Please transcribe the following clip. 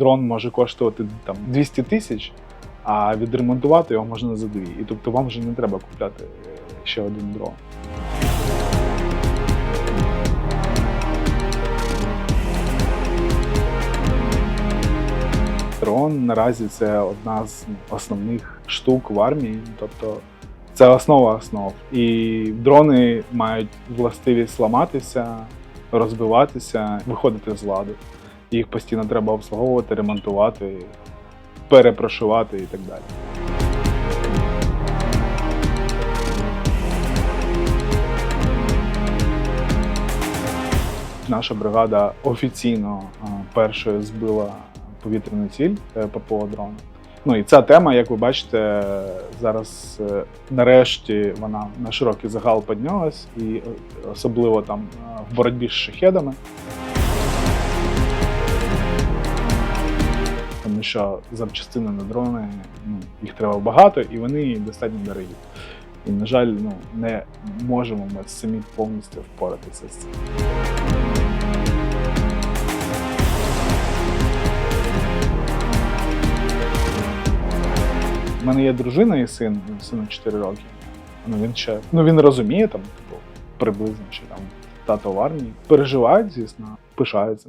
дрон може коштувати там 200 тисяч, а відремонтувати його можна за дві. І тобто вам вже не треба купляти е, ще один дрон. Дрон наразі це одна з основних штук в армії, тобто це основа основ. І дрони мають властивість ламатися, розбиватися, виходити з ладу. Їх постійно треба обслуговувати, ремонтувати, перепрошивати і так далі. Наша бригада офіційно першою збила повітряну ціль е, ППО дрона. Ну і ця тема, як ви бачите, зараз е, нарешті вона на широкий загал піднялась, і е, особливо там е, в боротьбі з шахедами. Тому що запчастини на дрони, ну, їх треба багато і вони достатньо дорогі. І, на жаль, ну, не можемо ми самі повністю впоратися з цим. У мене є дружина і син, сину 4 роки. Ну він ще ну він розуміє там, типу, приблизно, що там тато в армії. Переживають, звісно, пишаються.